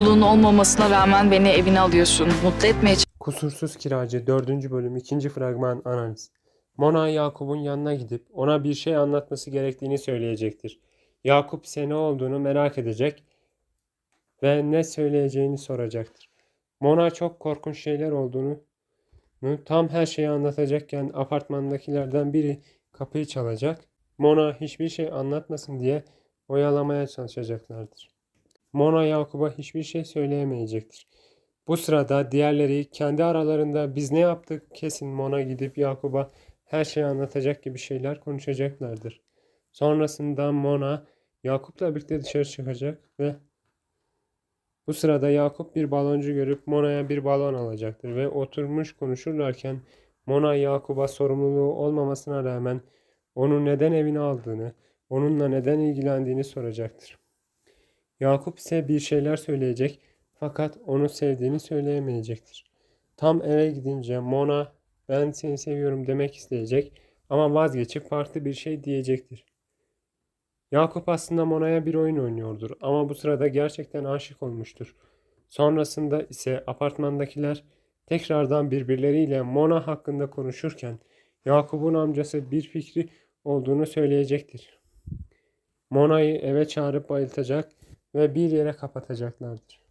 Mutluluğun olmamasına rağmen beni evine alıyorsun. Mutlu etmeye Kusursuz Kiracı 4. bölüm 2. fragman analiz. Mona Yakup'un yanına gidip ona bir şey anlatması gerektiğini söyleyecektir. Yakup ise ne olduğunu merak edecek ve ne söyleyeceğini soracaktır. Mona çok korkunç şeyler olduğunu tam her şeyi anlatacakken apartmandakilerden biri kapıyı çalacak. Mona hiçbir şey anlatmasın diye oyalamaya çalışacaklardır. Mona Yakup'a hiçbir şey söyleyemeyecektir. Bu sırada diğerleri kendi aralarında biz ne yaptık kesin Mona gidip Yakup'a her şeyi anlatacak gibi şeyler konuşacaklardır. Sonrasında Mona Yakup'la birlikte dışarı çıkacak ve bu sırada Yakup bir baloncu görüp Mona'ya bir balon alacaktır ve oturmuş konuşurlarken Mona Yakup'a sorumluluğu olmamasına rağmen onu neden evine aldığını, onunla neden ilgilendiğini soracaktır. Yakup ise bir şeyler söyleyecek fakat onu sevdiğini söyleyemeyecektir. Tam eve gidince Mona ben seni seviyorum demek isteyecek ama vazgeçip farklı bir şey diyecektir. Yakup aslında Mona'ya bir oyun oynuyordur ama bu sırada gerçekten aşık olmuştur. Sonrasında ise apartmandakiler tekrardan birbirleriyle Mona hakkında konuşurken Yakup'un amcası bir fikri olduğunu söyleyecektir. Mona'yı eve çağırıp bayıltacak ve bir yere kapatacaklardır.